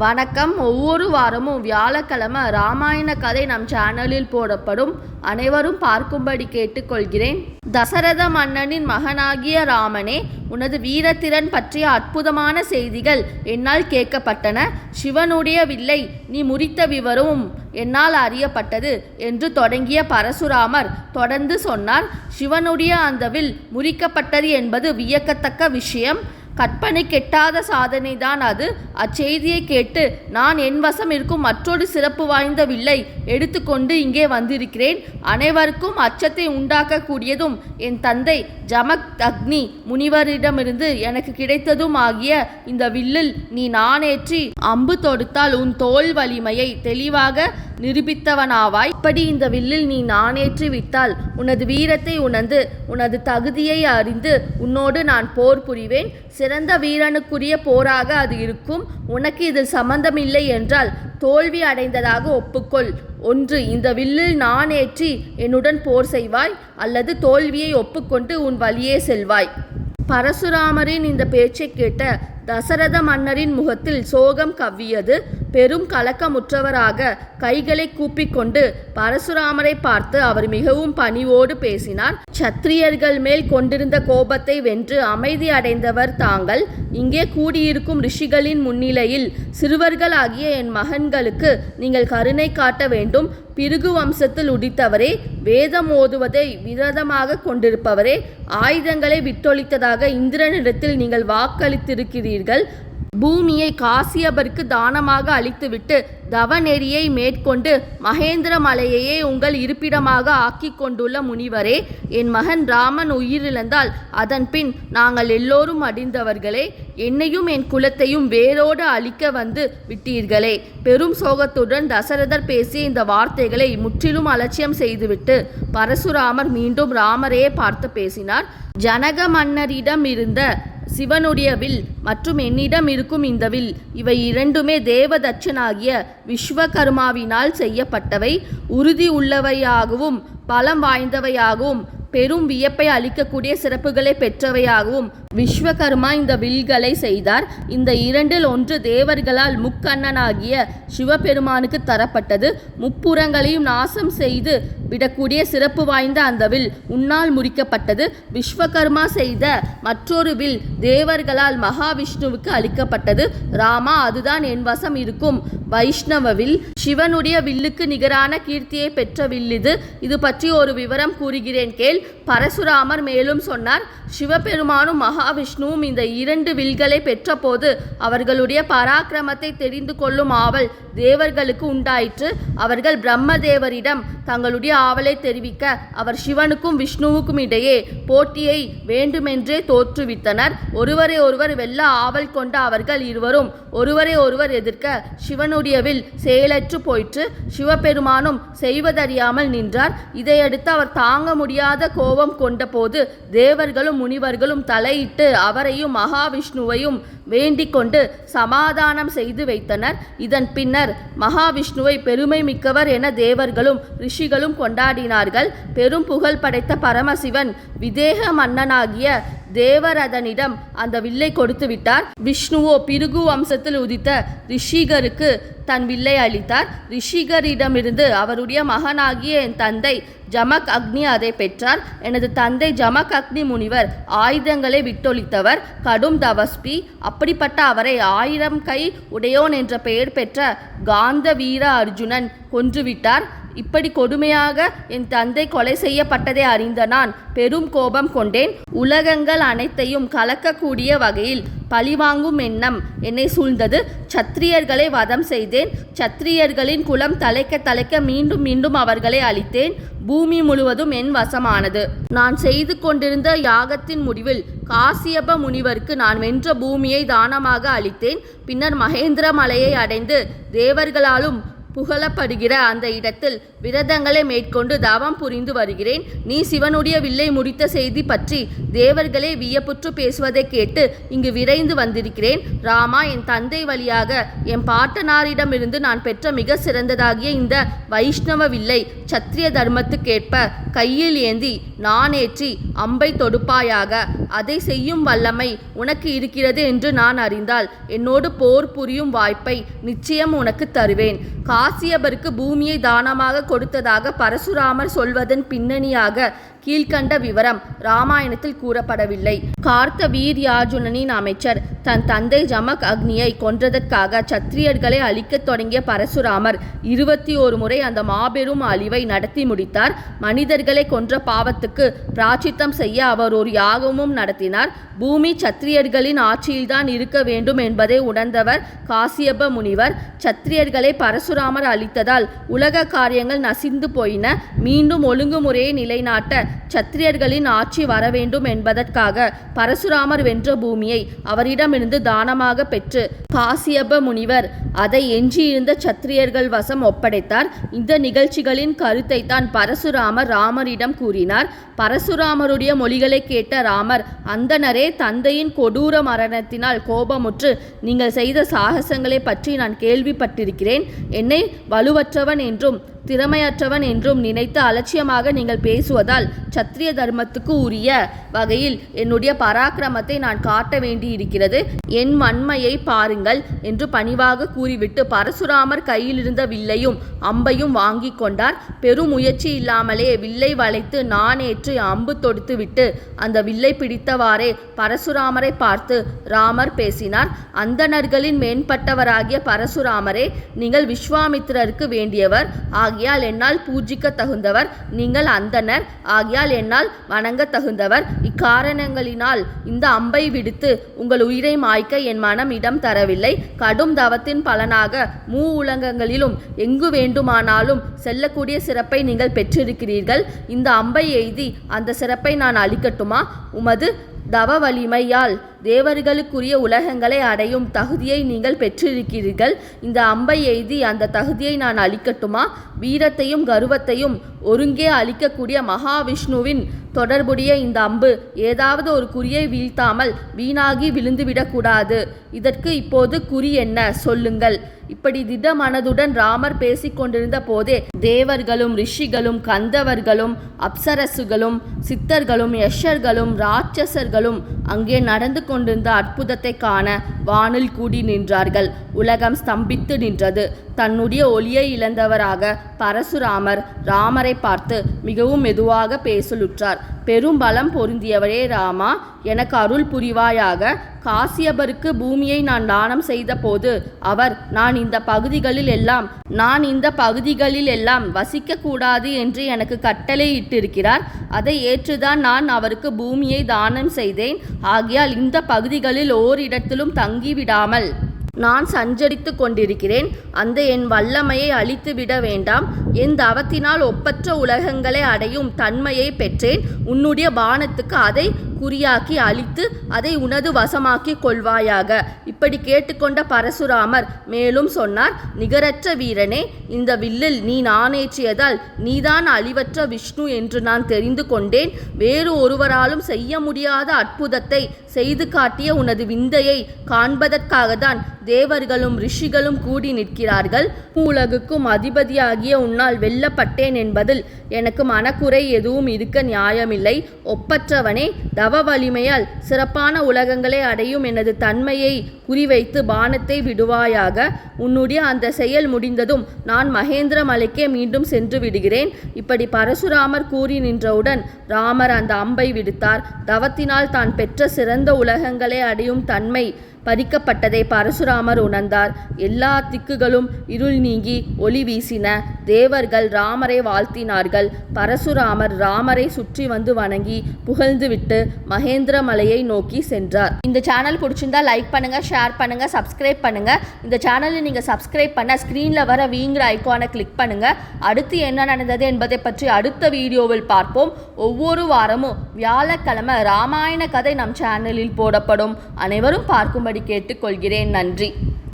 வணக்கம். ஒவ்வொரு வாரமும் வியாழக்கிழமை ராமாயண கதை நம் சேனலில் போடப்படும். அனைவரும் பார்க்கும்படி கேட்டுக்கொள்கிறேன். தசரத மன்னனின் மகனாகிய ராமனே உனது வீரத்திறன் பற்றிய அற்புதமான செய்திகள் என்னால் கேட்கப்பட்டன. சிவனுடைய வில்லை நீ முறித்த விவரமும் என்னால் அறியப்பட்டது என்று தொடங்கிய பரசுராமர் தொடர்ந்து சொன்னார். சிவனுடைய அந்த வில் முறிக்கப்பட்டது என்பது வியக்கத்தக்க விஷயம். கற்பனை கெட்டாத சாதனை தான் அது. அச்செய்தியை கேட்டு நான் என் வசம் இருக்கும் மற்றொரு சிறப்பு வாய்ந்த வில்லை எடுத்துக்கொண்டு இங்கே வந்திருக்கிறேன். அனைவருக்கும் அச்சத்தை உண்டாக்கக்கூடியதும் என் தந்தை ஜமக் அக்னி முனிவரிடமிருந்து எனக்கு கிடைத்ததும் ஆகிய இந்த வில்லில் நீ நானேற்றி அம்பு தொடுத்தால் உன் தோல் வலிமையை தெளிவாக நிரூபித்தவனாவாய். இப்படி இந்த வில்லில் நீ நானேற்றி விட்டால் உனது வீரத்தை உணர்ந்து உனது தகுதியை அறிந்து உன்னோடு நான் போர் புரிவேன். சிறந்த வீரனுக்குரிய போராக அது இருக்கும். உனக்கு இதில் சம்பந்தமில்லை என்றால் தோல்வி அடைந்ததாக ஒப்புக்கொள். ஒன்று இந்த வில்லில் நான் ஏற்றி என்னுடன் போர் செய்வாய் அல்லது தோல்வியை ஒப்புக்கொண்டு உன் வழியே செல்வாய். பரசுராமரின் இந்த பேச்சை கேட்ட தசரத மன்னரின் முகத்தில் சோகம் கவ்வியது. பெரும் கலக்கமுற்றவராக கைகளை கூப்பிக்கொண்டு பரசுராமரை பார்த்து அவர் மிகவும் பணிவோடு பேசினார். சத்திரியர்கள் மேல் கொண்டிருந்த கோபத்தை வென்று அமைதி அடைந்தவர் தாங்கள். இங்கே கூடியிருக்கும் ரிஷிகளின் முன்னிலையில் சிறுவர்களாகிய என் மகன்களுக்கு நீங்கள் கருணை காட்ட வேண்டும். பிருகு வம்சத்தில் உடித்தவரே வேதம் ஓதுவதை விரதமாக கொண்டிருப்பவரே ஆயுதங்களை விட்டொழித்ததாக இந்திரனிடத்தில் நீங்கள் வாக்களித்திருக்கிறீர்கள். பூமியை காசியபருக்கு தானமாக அளித்துவிட்டு தவநெறியை மேற்கொண்டு மகேந்திர மலையையே உங்கள் இருப்பிடமாக ஆக்கி கொண்டுள்ள முனிவரே என் மகன் ராமன் உயிரிழந்தால் அதன் பின் நாங்கள் எல்லோரும் அடிந்தவர்களே என்னையும் என் குலத்தையும் வேரோடு அழிக்க வந்து விட்டீர்களே. பெரும் சோகத்துடன் தசரதர் பேசிய இந்த வார்த்தைகளை முற்றிலும் அலட்சியம் செய்துவிட்டு பரசுராமர் மீண்டும் ராமரையே பார்த்து பேசினார். ஜனக மன்னரிடம் இருந்த சிவனுடைய வில் மற்றும் என்னிடம் இருக்கும் இந்த வில் இவை இரண்டுமே தேவதட்சனாகிய விஸ்வகர்மாவினால் செய்யப்பட்டவை. உறுதி உள்ளவையாகவும் பலம் வாய்ந்தவையாகவும் பெரும் வியப்பை அளிக்கக்கூடிய சிறப்புகளை பெற்றவையாகவும் விஸ்வகர்மா இந்த வில்களை செய்தார். இந்த இரண்டில் ஒன்று தேவர்களால் முக்கண்ணனாகிய சிவபெருமானுக்கு தரப்பட்டது. முப்புறங்களையும் நாசம் செய்து விடக்கூடிய சிறப்பு வாய்ந்த அந்த வில் உன்னால் முறிக்கப்பட்டது. விஸ்வகர்மா செய்த மற்றொரு வில் தேவர்களால் மகாவிஷ்ணுவுக்கு அளிக்கப்பட்டது. ராமா அதுதான் என் வசம் இருக்கும். வைஷ்ணவவில் சிவனுடைய வில்லுக்கு நிகரான கீர்த்தியை பெற்ற வில் இது. இது பற்றி ஒரு விவரம் கூறுகிறேன் கேள். பரசுராமர் மேலும் சொன்னார் சிவபெருமானும் மகாவிஷ்ணுவும் இந்த இரண்டு வில்களை பெற்றபோது அவர்களுடைய பராக்கிரமத்தை தெரிந்து கொள்ளும் ஆவல் தேவர்களுக்கு உண்டாயிற்று. அவர்கள் பிரம்மதேவரிடம் தங்களுடைய ஆவலை தெரிவிக்க அவர் சிவனுக்கும் விஷ்ணுவுக்கும் இடையே போட்டியை வேண்டுமென்றே தோற்றுவித்தனர். ஒருவரை ஒருவர் வெல்ல ஆவல் கொண்ட அவர்கள் இருவரும் ஒருவரை ஒருவர் எதிர்க்க சிவனுடையவில் செயலற்று போயிற்று. சிவபெருமானும் செய்வதறியாமல் நின்றார். இதையடுத்து அவர் தாங்க முடியாத கோபம் கொண்டபோது தேவர்களும் முனிவர்களும் தலையிட்டு அவரையும் மகாவிஷ்ணுவையும் வேண்டிக் கொண்டு சமாதானம் செய்து வைத்தனர். இதன் பின்னர் மகாவிஷ்ணுவை பெருமை மிக்கவர் என தேவர்களும் ரிஷிகளும் கொண்டாடினார்கள். பெரும் புகழ் படைத்த பரமசிவன் விதேக மன்னனாகிய தேவரதனிடம் அந்த வில்லை கொடுத்து விட்டார். விஷ்ணுவோ பிருகு வம்சத்தில் உதித்த ரிஷிகருக்கு தன் வில்லை அளித்தார். ரிஷிகரிடமிருந்து அவருடைய மகனாகிய என் தந்தை ஜமக் அக்னி அதை பெற்றார். எனது தந்தை ஜமக் அக்னி முனிவர் ஆயுதங்களை விட்டொழித்தவர் கடும் தவஸ்பி அப்படிப்பட்ட அவரை ஆயிரம் கை உடையோன் என்ற பெயர் பெற்ற காந்த வீர அர்ஜுனன் கொன்றுவிட்டார். இப்படி கொடுமையாக என் தந்தை கொலை செய்யப்பட்டதை அறிந்த நான் பெரும் கோபம் கொண்டேன். உலகங்கள் அனைத்தையும் கலக்கக்கூடிய வகையில் பழிவாங்கும் எண்ணம் என்னை சூழ்ந்தது. சத்திரியர்களை வதம் செய்தேன். சத்திரியர்களின் குலம் தலைக்க தலைக்க மீண்டும் மீண்டும் அவர்களை அழித்தேன். பூமி முழுவதும் என் வசமானது. நான் செய்து கொண்டிருந்த யாகத்தின் முடிவில் காசியப முனிவருக்கு நான் வென்ற பூமியை தானமாக அளித்தேன் பின்னர் மகேந்திர மலையை அடைந்து தேவர்களாலும் புகழப்படுகிற அந்த இடத்தில் விரதங்களை மேற்கொண்டு தவம் புரிந்து வருகிறேன். நீ சிவனுடைய வில்லை முடித்த செய்தி பற்றி தேவர்களே வியப்புற்று பேசுவதை கேட்டு இங்கு விரைந்து வந்திருக்கிறேன். ராமா என் தந்தை வழியாக என் பாட்டனாரிடமிருந்து நான் பெற்ற மிக சிறந்ததாகிய இந்த வைஷ்ணவ வில்லை சத்திரிய தர்மத்துக்கேற்ப கையில் ஏந்தி நான் ஏற்றி அம்பை தொடுப்பாயாக அதை செய்யும் வல்லமை உனக்கு இருக்கிறது என்று நான் அறிந்தால் என்னோடு போர் புரியும் வாய்ப்பை நிச்சயம் உனக்கு தருவேன். காசியபருக்கு பூமியை தானமாக கொடுத்ததாக பரசுராமர் சொல்வதன் பின்னணியாக கீழ்கண்ட விவரம் ராமாயணத்தில் கூறப்படவில்லை. கார்த்த வீர்யார்ஜுனனின் அமைச்சர் தன் தந்தை ஜமக் அக்னியை கொன்றதற்காக சத்திரியர்களை அழிக்கத் தொடங்கிய பரசுராமர் இருபத்தி ஒரு முறை அந்த மாபெரும் அழிவை நடத்தி முடித்தார். மனிதர்களை கொன்ற பாவத்துக்கு பிராச்சித்தம் செய்ய அவர் ஒரு யாகமும் நடத்தினார். பூமி சத்திரியர்களின் ஆட்சியில்தான் இருக்க வேண்டும் என்பதை உணர்ந்தவர் காசியப்ப முனிவர். சத்திரியர்களை பரசுராமர் அழித்ததால் உலக காரியங்கள் நசிந்து போயின. மீண்டும் ஒழுங்குமுறையை நிலைநாட்ட சத்திரியர்களின் ஆட்சி வர வேண்டும் என்பதற்காக பரசுராமர் வென்ற பூமியை அவரிடமிருந்து தானமாக பெற்று காசியப முனிவர் அதை எஞ்சியிருந்த சத்திரியர்கள் வசம் ஒப்படைத்தார். இந்த நிகழ்ச்சிகளின் கருத்தை தான் பரசுராமர் ராமரிடம் கூறினார். பரசுராமருடைய மொழிகளை கேட்ட ராமர் அந்தனரே தந்தையின் கொடூர மரணத்தினால் கோபமுற்று நீங்கள் செய்த சாகசங்களை பற்றி நான் கேள்விப்பட்டிருக்கிறேன். என்னை வலுவற்றவன் என்றும் திறமையற்றவன் என்றும் நினைத்து அலட்சியமாக நீங்கள் பேசுவதால் சத்திரிய தர்மத்துக்கு உரிய வகையில் என்னுடைய பராக்கிரமத்தை நான் காட்ட வேண்டியிருக்கிறது. என் வன்மையை பாருங்கள் என்று பணிவாக கூறிவிட்டு பரசுராமர் கையிலிருந்த வில்லையும் அம்பையும் வாங்கி கொண்டார். பெரும் முயற்சி இல்லாமலே வில்லை வளைத்து நானேற்று அம்பு தொடுத்துவிட்டு அந்த வில்லை பிடித்தவாறே பரசுராமரை பார்த்து ராமர் பேசினார். அந்தணர்களின் மேம்பட்டவராகிய பரசுராமரே நீங்கள் விஸ்வாமித்திரருக்கு வேண்டியவர். ஆகியால் என்னால் பூஜிக்க தகுந்தவர் நீங்கள் அந்தனர் ஆகியால் என்னால் வணங்க தகுந்தவர் இக்காரணங்களினால் இந்த அம்பை விடுத்து உங்கள் உயிரை மாய்க்க என் மனம் இடம் தரவில்லை. கடும் தவத்தின் பலனாக மூ உலகங்களிலும் எங்கு வேண்டுமானாலும் செல்லக்கூடிய சிறப்பை நீங்கள் பெற்றிருக்கிறீர்கள். இந்த அம்பை எய்தி அந்த சிறப்பை நான் அளிக்கட்டுமா? உமது தவ வலிமையால் தேவர்களுக்குரிய உலகங்களை அடையும் தகுதியை நீங்கள் பெற்றிருக்கிறீர்கள். இந்த அம்பை எய்தி அந்த தகுதியை நான் அளிக்கட்டுமா? வீரத்தையும் கர்வத்தையும் ஒருங்கே அளிக்கக்கூடிய மகாவிஷ்ணுவின் தொடர்புடைய இந்த அம்பு ஏதாவது ஒரு குறியை வீழ்த்தாமல் வீணாகி விழுந்துவிடக்கூடாது. இதற்கு இப்போது குறி என்ன? சொல்லுங்கள். இப்படி திட மனதுடன் ராமர் பேசிக் கொண்டிருந்த போதே தேவர்களும் ரிஷிகளும் கந்தவர்களும் அப்சரசுகளும் சித்தர்களும் யஷர்களும் ராட்சசர்களும் அங்கே நடந்து கொண்டிருந்த அற்புதத்தை காண வானில் கூடி நின்றார்கள். உலகம் ஸ்தம்பித்து நின்றது. தன்னுடைய ஒளியை இழந்தவராக பரசுராமர் ராமரை பார்த்து மிகவும் மெதுவாக பேசலுற்றார். பெரும் பலம் பொருந்தியவரே ராமா எனக்கு அருள் புரிவாயாக. காசியபருக்கு பூமியை நான் தானம் செய்தபோது அவர் நான் இந்த பகுதிகளில் எல்லாம் நான் இந்த பகுதிகளில் எல்லாம் வசிக்க கூடாது என்று எனக்கு கட்டளை இட்டிருக்கிறார். அதை ஏற்றுதான் நான் அவருக்கு பூமியை தானம் செய்தேன். ஆகையால் இந்த பகுதிகளில் ஓரிடத்திலும் தங்கிவிடாமல் நான் சஞ்சரித்து கொண்டிருக்கிறேன். அந்த என் வல்லமையை அழித்து விட வேண்டாம். என் தவத்தினால் ஒப்பற்ற உலகங்களை அடையும் தன்மையை பெற்றேன். உன்னுடைய பானத்துக்கு அதை குறியாக்கி அழித்து அதை உனது வசமாக்கி கொள்வாயாக. இப்படி கேட்டுக்கொண்ட பரசுராமர் மேலும் சொன்னார் நிகரற்ற வீரனே இந்த வில்லில் நீ நானேற்றியதால் நீதான் அழிவற்ற விஷ்ணு என்று நான் தெரிந்து கொண்டேன். வேறு ஒருவராலும் செய்ய முடியாத அற்புதத்தை செய்து காட்டிய உனது விந்தையை காண்பதற்காகத்தான் தேவர்களும் ரிஷிகளும் கூடி நிற்கிறார்கள். உலகுக்கும் அதிபதியாகிய உன்னால் வெல்லப்பட்டேன் என்பதில் எனக்கு மனக்குறை எதுவும் இருக்க நியாயமில்லை. ஒப்பற்றவனே தவ வலிமையால் சிறப்பான உலகங்களை அடையும் எனது தன்மையை குறிவைத்து பானத்தை விடுவாயாக. உன்னுடைய அந்த செயல் முடிந்ததும் நான் மகேந்திர மலைக்கே மீண்டும் சென்று விடுகிறேன். இப்படி பரசுராமர் கூறி நின்றவுடன் ராமர் அந்த அம்பை விடுத்தார். தவத்தினால் தான் பெற்ற சிறந்த உலகங்களை அடையும் தன்மை பறிக்கப்பட்டதை பரசுராமர் உணர்ந்தார். எல்லா திக்குகளும் இருள் நீங்கி ஒளி வீசின. தேவ தேவர்கள் ராமரை வாழ்த்தினார்கள். பரசுராமர் ராமரை சுற்றி வந்து வணங்கி புகழ்ந்துவிட்டு மகேந்திர மலையை நோக்கி சென்றார். இந்த சேனல் பிடிச்சிருந்தா லைக் பண்ணுங்க ஷேர் பண்ணுங்க சப்ஸ்கிரைப் பண்ணுங்க. இந்த சேனலை நீங்க சப்ஸ்கிரைப் பண்ண ஸ்க்ரீன்ல வர வீங்கிற ஐக்கானை கிளிக் பண்ணுங்க. அடுத்து என்ன நடந்தது என்பதை பற்றி அடுத்த வீடியோவில் பார்ப்போம். ஒவ்வொரு வாரமும் வியாழக்கிழமை ராமாயண கதை நம் சேனலில் போடப்படும். அனைவரும் பார்க்கும்படி கேட்டுக்கொள்கிறேன். நன்றி.